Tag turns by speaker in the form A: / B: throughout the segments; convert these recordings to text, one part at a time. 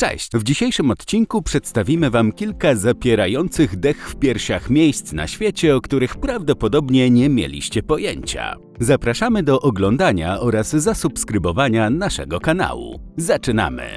A: Cześć! W dzisiejszym odcinku przedstawimy Wam kilka zapierających dech w piersiach miejsc na świecie, o których prawdopodobnie nie mieliście pojęcia. Zapraszamy do oglądania oraz zasubskrybowania naszego kanału. Zaczynamy!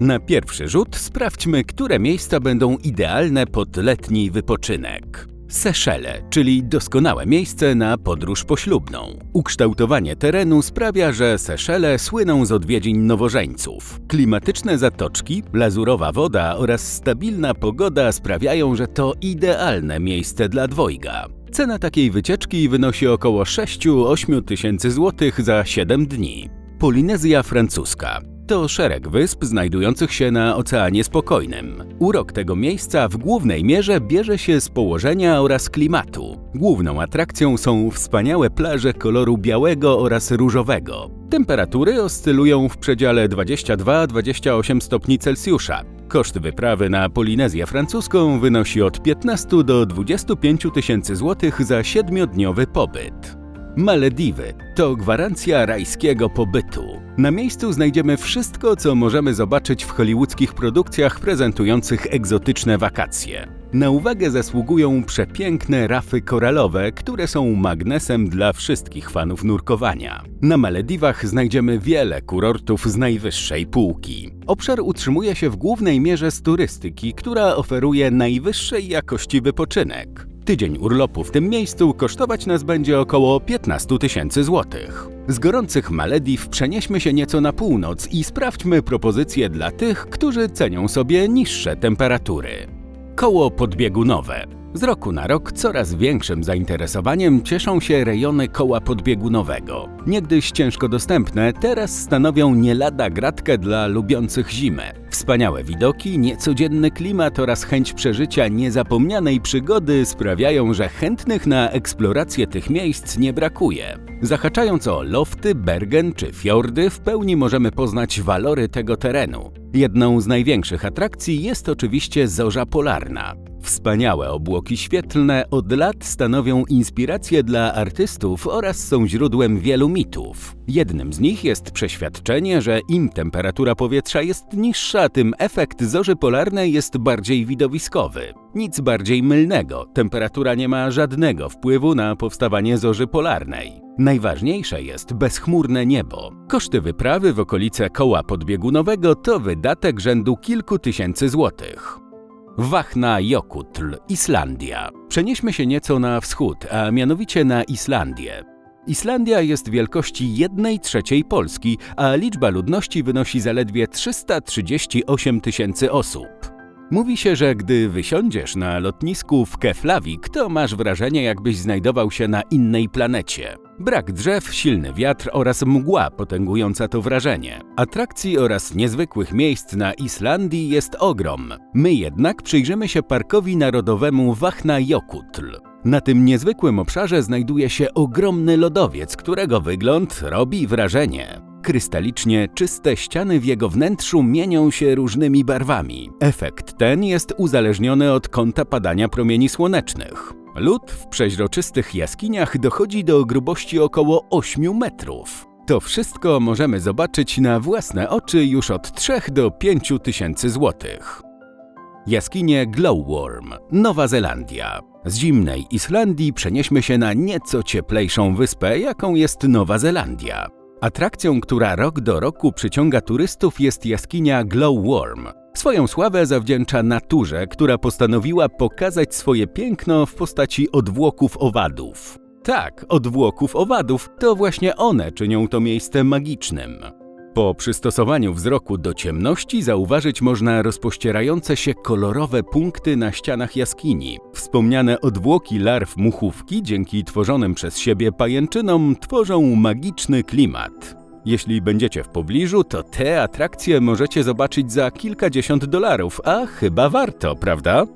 A: Na pierwszy rzut sprawdźmy, które miejsca będą idealne pod letni wypoczynek. Seszele, czyli doskonałe miejsce na podróż poślubną. Ukształtowanie terenu sprawia, że Seszele słyną z odwiedzin nowożeńców. Klimatyczne zatoczki, lazurowa woda oraz stabilna pogoda sprawiają, że to idealne miejsce dla dwojga. Cena takiej wycieczki wynosi około 6-8 tysięcy złotych za 7 dni. Polinezja francuska to szereg wysp znajdujących się na Oceanie Spokojnym. Urok tego miejsca w głównej mierze bierze się z położenia oraz klimatu. Główną atrakcją są wspaniałe plaże koloru białego oraz różowego. Temperatury oscylują w przedziale 22-28 stopni Celsjusza. Koszt wyprawy na Polinezję francuską wynosi od 15 do 25 tysięcy złotych za siedmiodniowy pobyt. Malediwy to gwarancja rajskiego pobytu. Na miejscu znajdziemy wszystko, co możemy zobaczyć w hollywoodzkich produkcjach prezentujących egzotyczne wakacje. Na uwagę zasługują przepiękne rafy koralowe, które są magnesem dla wszystkich fanów nurkowania. Na Malediwach znajdziemy wiele kurortów z najwyższej półki. Obszar utrzymuje się w głównej mierze z turystyki, która oferuje najwyższej jakości wypoczynek. Tydzień urlopu w tym miejscu kosztować nas będzie około 15 tysięcy złotych. Z gorących Malediw przenieśmy się nieco na północ i sprawdźmy propozycje dla tych, którzy cenią sobie niższe temperatury. Koło podbiegunowe. Z roku na rok coraz większym zainteresowaniem cieszą się rejony koła podbiegunowego. Niegdyś ciężko dostępne, teraz stanowią nie lada gratkę dla lubiących zimę. Wspaniałe widoki, niecodzienny klimat oraz chęć przeżycia niezapomnianej przygody sprawiają, że chętnych na eksplorację tych miejsc nie brakuje. Zahaczając o lofty, Bergen czy fiordy, w pełni możemy poznać walory tego terenu. Jedną z największych atrakcji jest oczywiście zorza polarna. Wspaniałe obłoki świetlne od lat stanowią inspirację dla artystów oraz są źródłem wielu mitów. Jednym z nich jest przeświadczenie, że im temperatura powietrza jest niższa, tym efekt zorzy polarnej jest bardziej widowiskowy. Nic bardziej mylnego, temperatura nie ma żadnego wpływu na powstawanie zorzy polarnej. Najważniejsze jest bezchmurne niebo. Koszty wyprawy w okolice koła podbiegunowego to wydatek rzędu kilku tysięcy złotych. Wachna Jokutl, Islandia. Przenieśmy się nieco na wschód, a mianowicie na Islandię. Islandia jest wielkości 1 trzeciej Polski, a liczba ludności wynosi zaledwie 338 tysięcy osób. Mówi się, że gdy wysiądziesz na lotnisku w Keflavik, to masz wrażenie, jakbyś znajdował się na innej planecie. Brak drzew, silny wiatr oraz mgła potęgująca to wrażenie. Atrakcji oraz niezwykłych miejsc na Islandii jest ogrom. My jednak przyjrzymy się parkowi narodowemu Vatnajökull. Na tym niezwykłym obszarze znajduje się ogromny lodowiec, którego wygląd robi wrażenie. Krystalicznie czyste ściany w jego wnętrzu mienią się różnymi barwami. Efekt ten jest uzależniony od kąta padania promieni słonecznych. Lód w przeźroczystych jaskiniach dochodzi do grubości około 8 metrów. To wszystko możemy zobaczyć na własne oczy już od 3 do 5 tysięcy złotych. Jaskinie Glowworm, Nowa Zelandia. Z zimnej Islandii przenieśmy się na nieco cieplejszą wyspę, jaką jest Nowa Zelandia. Atrakcją, która rok do roku przyciąga turystów jest jaskinia Glowworm. Swoją sławę zawdzięcza naturze, która postanowiła pokazać swoje piękno w postaci odwłoków owadów. Tak, odwłoków owadów to właśnie one czynią to miejsce magicznym. Po przystosowaniu wzroku do ciemności zauważyć można rozpościerające się kolorowe punkty na ścianach jaskini. Wspomniane odwłoki larw muchówki dzięki tworzonym przez siebie pajęczynom tworzą magiczny klimat. Jeśli będziecie w pobliżu, to te atrakcje możecie zobaczyć za kilkadziesiąt dolarów, a chyba warto, prawda?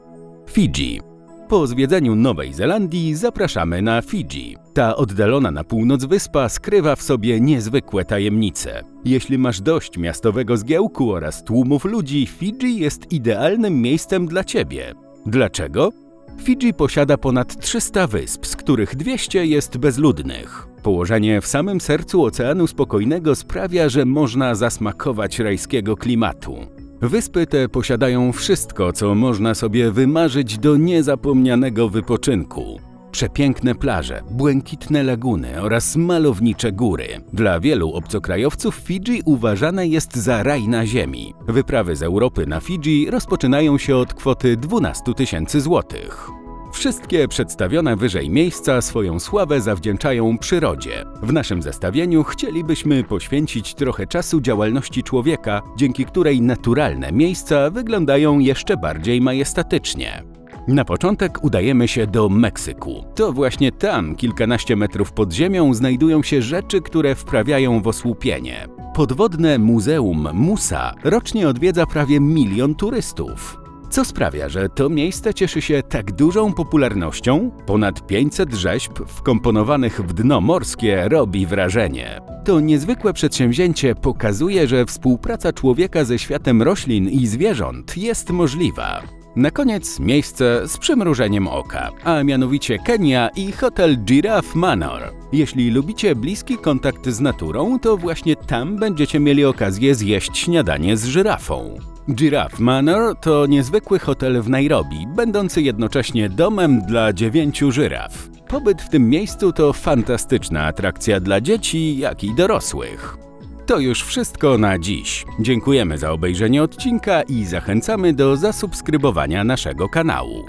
A: Fidżi. Po zwiedzeniu Nowej Zelandii zapraszamy na Fidżi. Ta oddalona na północ wyspa skrywa w sobie niezwykłe tajemnice. Jeśli masz dość miastowego zgiełku oraz tłumów ludzi, Fidżi jest idealnym miejscem dla ciebie. Dlaczego? Fidżi posiada ponad 300 wysp, z których 200 jest bezludnych. Położenie w samym sercu Oceanu Spokojnego sprawia, że można zasmakować rajskiego klimatu. Wyspy te posiadają wszystko, co można sobie wymarzyć do niezapomnianego wypoczynku. Przepiękne plaże, błękitne laguny oraz malownicze góry. Dla wielu obcokrajowców Fidżi uważane jest za raj na ziemi. Wyprawy z Europy na Fidżi rozpoczynają się od kwoty 12 tysięcy złotych. Wszystkie przedstawione wyżej miejsca swoją sławę zawdzięczają przyrodzie. W naszym zestawieniu chcielibyśmy poświęcić trochę czasu działalności człowieka, dzięki której naturalne miejsca wyglądają jeszcze bardziej majestatycznie. Na początek udajemy się do Meksyku. To właśnie tam, kilkanaście metrów pod ziemią, znajdują się rzeczy, które wprawiają w osłupienie. Podwodne Muzeum Musa rocznie odwiedza prawie milion turystów. Co sprawia, że to miejsce cieszy się tak dużą popularnością? Ponad 500 rzeźb wkomponowanych w dno morskie robi wrażenie. To niezwykłe przedsięwzięcie pokazuje, że współpraca człowieka ze światem roślin i zwierząt jest możliwa. Na koniec miejsce z przymrużeniem oka, a mianowicie Kenia i hotel Giraffe Manor. Jeśli lubicie bliski kontakt z naturą, to właśnie tam będziecie mieli okazję zjeść śniadanie z żyrafą. Giraffe Manor to niezwykły hotel w Nairobi, będący jednocześnie domem dla dziewięciu żyraf. Pobyt w tym miejscu to fantastyczna atrakcja dla dzieci, jak i dorosłych. To już wszystko na dziś. Dziękujemy za obejrzenie odcinka i zachęcamy do zasubskrybowania naszego kanału.